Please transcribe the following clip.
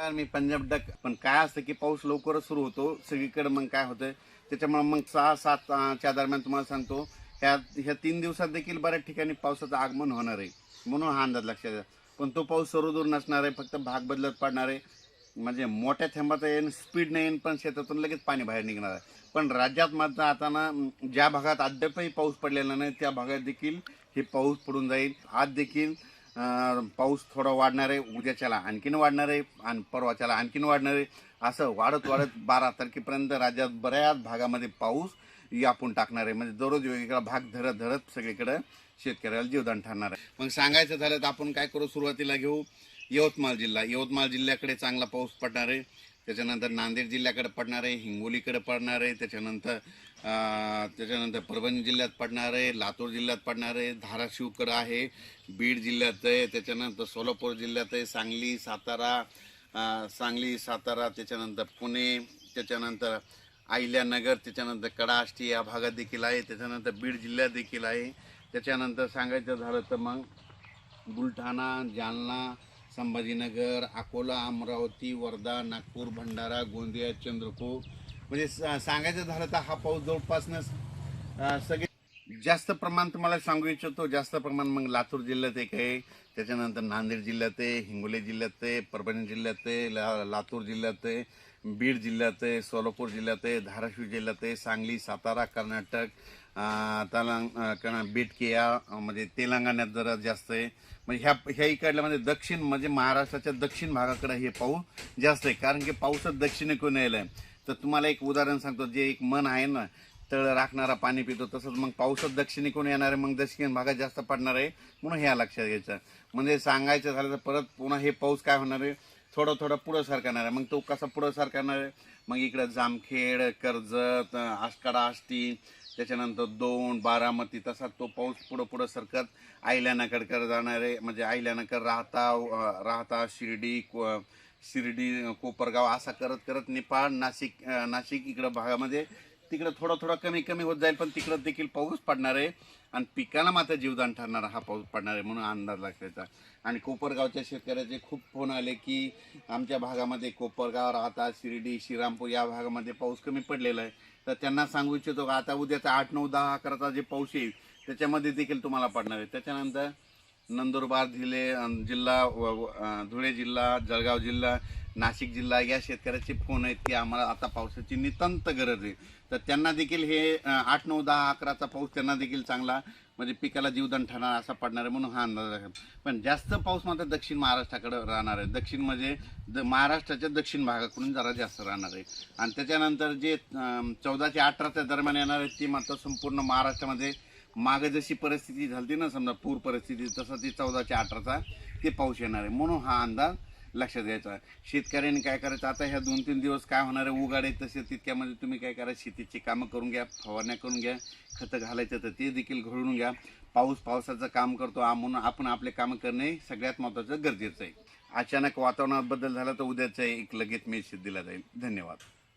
मी Punjab duck पण काय असतं की पाऊस लवकरच सुरू होतो सगळीकडे मग काय होतं त्याच्यामुळे मग सहा सात च्या दरम्यान तुम्हाला सांगतो ह्या ह्या तीन दिवसात देखील बऱ्याच ठिकाणी पावसाचं आगमन होणार आहे म्हणून हा अंदाज लक्षात घ्या. पण तो पाऊस सर्वदूर नसणार आहे फक्त भाग बदलत पडणार आहे म्हणजे मोठ्या थेंबाचा येईन स्पीड नाही येईन पण शेतातून लगेच पाणी बाहेर निघणार आहे. पण राज्यात मात्र आता ना ज्या भागात अद्यापही पाऊस पडलेला नाही त्या भागात देखील हे पाऊस पडून जाईल. आज देखील पाऊस थोडा वाढणार आहे उद्याच्याला आणखीन वाढणार आहे आणि परवाच्याला आणखीन वाढणार आहे असं वाढत वाढत बारा तारखेपर्यंत राज्यात बऱ्याच भागामध्ये पाऊस यापून टाकणार आहे म्हणजे दररोज वेगवेगळा भाग धरत धरत सगळीकडे शेतकऱ्याला जीवदान ठरणार आहे. मग सांगायचं झालं तर आपण काय करू सुरुवातीला घेऊ? यवतमाळ जिल्हा. यवतमाळ जिल्ह्याकडे चांगला पाऊस पडणार आहे. त्याच्यानंतर नांदेड जिल्ह्याकडे पडणार आहे हिंगोलीकडे पडणार आहे त्याच्यानंतर त्याच्यानंतर परभणी जिल्ह्यात पडणार आहे लातूर जिल्ह्यात पडणार आहे धाराशिवकडं आहे बीड जिल्ह्यात आहे त्याच्यानंतर सोलापूर जिल्ह्यात आहे सांगली सातारा सांगली सातारा त्याच्यानंतर पुणे त्याच्यानंतर अहिल्यानगर त्याच्यानंतर कडाष्टी या भागात देखील आहे त्याच्यानंतर बीड जिल्ह्यात देखील आहे. त्याच्यानंतर सांगायचं झालं तर मग बुलढाणा जालना संभाजीनगर अकोला अमरावती वर्धा नागपूर भंडारा गोंदिया चंद्रपूर. म्हणजे सांगायचं झालं तर हा पाऊस जवळपासनं सगळे जास्त प्रमाण तुम्हाला सांगू इच्छितो. जास्त प्रमाण मग लातूर जिल्ह्यात एक आहे. त्याच्यानंतर नांदेड जिल्ह्यात आहे हिंगोली जिल्ह्यात आहे परभणी जिल्ह्यात आहे ला लातूर जिल्ह्यात आहे बीड जिल्ह्यात आहे सोलापूर जिल्ह्यात आहे धाराशिव जिल्ह्यात आहे सांगली सातारा कर्नाटक अं, तेलं अं, कर्ण- या म्हणजे तेलंगणात जरा जास्त आहे. म्हणजे ह्या ह्या इकडल्या म्हणजे दक्षिण म्हणजे महाराष्ट्राच्या दक्षिण भागाकडे हे पाऊस जास्त आहे. कारण की पाऊसच दक्षिणेकडून यायला आहे? तर तुम्हाला एक उदाहरण सांगतो. जे एक मन आहे ना तळ राखणारा पाणी पितो तसंच मग पाऊसच दक्षिणेकडून येणार आहे? मग दक्षिण भागात जास्त पडणार आहे. म्हणून ह्या लक्षात घ्यायचं. म्हणजे सांगायचं झालं तर परत पुन्हा हे पाऊस काय होणार आहे? थोडं थोडं पुढं सरकणार आहे. मग तो कसा पुढं सरकणार आहे? मग इकडं जामखेड कर्जत आष्टाडा आष्टी त्याच्यानंतर दोन बारामती तसा तो पाऊस पुढं पुढं सरकत आयल्यानाकडे जाणार आहे म्हणजे आयल्यानाकर राहता राहता शिर्डी को- शिर्डी कोपरगाव असा करत करत नेपाळ नाशिक नाशिक इकडं भागामध्ये तिकडं थोडं थोडा कमी कमी होत जाईल पण तिकडं देखील पाऊस पडणार आहे. आणि पिकाला मात्र जीवदान ठरणारा हा पाऊस पडणार आहे म्हणून अंदाज लागायचा आणि कोपरगावच्या शेतकऱ्याचे खूप फोन आले की आमच्या भागामध्ये कोपरगाव राहता शिर्डी श्रीरामपूर या भागामध्ये पाऊस कमी पडलेला आहे. तर त्यांना सांगू इच्छितो का आता उद्याचा आठ नऊ दहा अकराचा जे पाऊस येईल त्याच्यामध्ये देखील तुम्हाला पडणार आहे. त्याच्यानंतर नंदुरबार जिल्हे जिल्हा धुळे जिल्हा जळगाव जिल्हा नाशिक जिल्हा या शेतकऱ्याचे फोन आहेत की आम्हाला आता पावसाची नितांत गरज आहे. तर त्यांना देखील हे आठ नऊ दहा अकराचा पाऊस त्यांना देखील चांगला म्हणजे पिकाला जीवदान ठरणार असा पडणार आहे म्हणून हा अंदाज आहे. पण जास्त पाऊस मात्र दक्षिण महाराष्ट्राकडे राहणार आहे. दक्षिण म्हणजे द महाराष्ट्राच्या दक्षिण भागाकडून जरा जास्त राहणार आहे. आणि त्याच्यानंतर जे चौदा ते अठराच्या दरम्यान येणार आहे ती मात्र संपूर्ण महाराष्ट्रामध्ये मागे जशी परिस्थिती झाली ना समजा पूर परिस्थिती तसं ती चौदाच्या अठराचा ते पाऊस येणार आहे. म्हणून हा अंदाज लक्षात घ्यायचा. शेतकऱ्यांनी काय करायचं? आता ह्या दोन तीन दिवस काय होणार आहे? उगाडे तसे तितक्यामध्ये तुम्ही काय करा? शेतीची कामं करून घ्या फवारण्या करून घ्या खतं घालायचं तर ते देखील घडून घ्या. पाऊस पावसाचं काम करतो म्हणून आपण आपले कामं करणे सगळ्यात महत्त्वाचं गरजेचं आहे. अचानक वातावरणात बदल झाला तर उद्याचा एक लगेच मेसेज दिला जाईल. धन्यवाद.